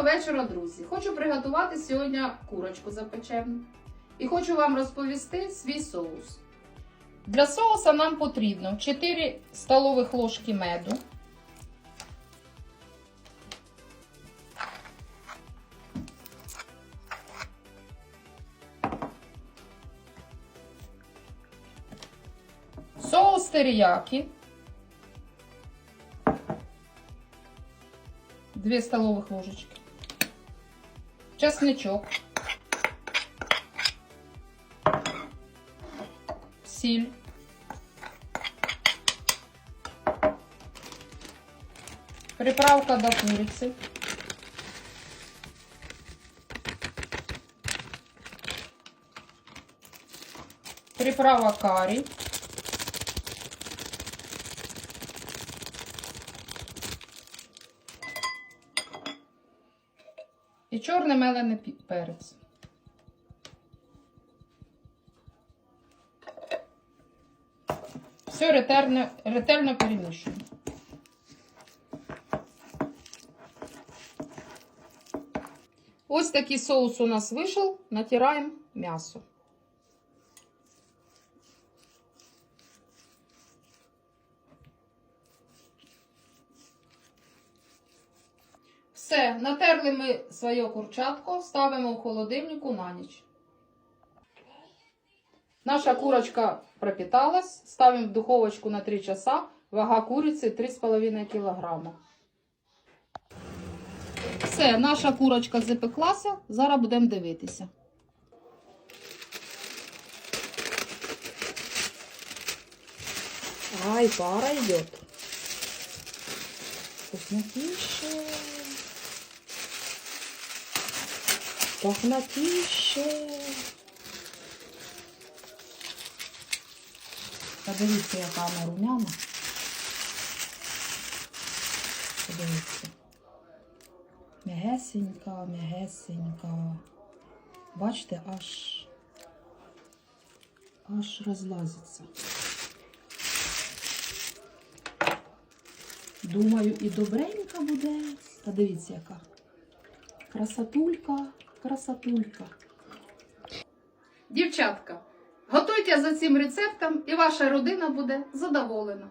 Доброго вечора, друзі! Хочу приготувати сьогодні курочку запечену. І хочу вам розповісти свій соус. Для соуса нам потрібно 4 столових ложки меду. Соус терияки. 2 столовых ложечки. Чесничок. Сіль. Приправка до курицы. Приправа карри. І чорний мелений перець. Все ретельно, ретельно перемішуємо. Ось такий соус у нас вийшов. Натираємо м'ясо. Все, натерли ми своє курчатко, ставимо в холодильнику на ніч. Наша курочка пропиталась, ставимо в духовочку на 3 часа. Вага куриці 3,5 кг. Все, наша курочка запеклася, зараз будемо дивитися. Ай, пара йде. Вкуснотіше. Пахнотіше. Подивіться, яка вона румяна. Подивіться. М'ягесенька, м'ягесенька. Бачите, аж аж розлазиться. Думаю, і добренька буде. Та дивіться, яка. Красотулька, красотулька. Дівчатка, готуйте за цим рецептом і ваша родина буде задоволена.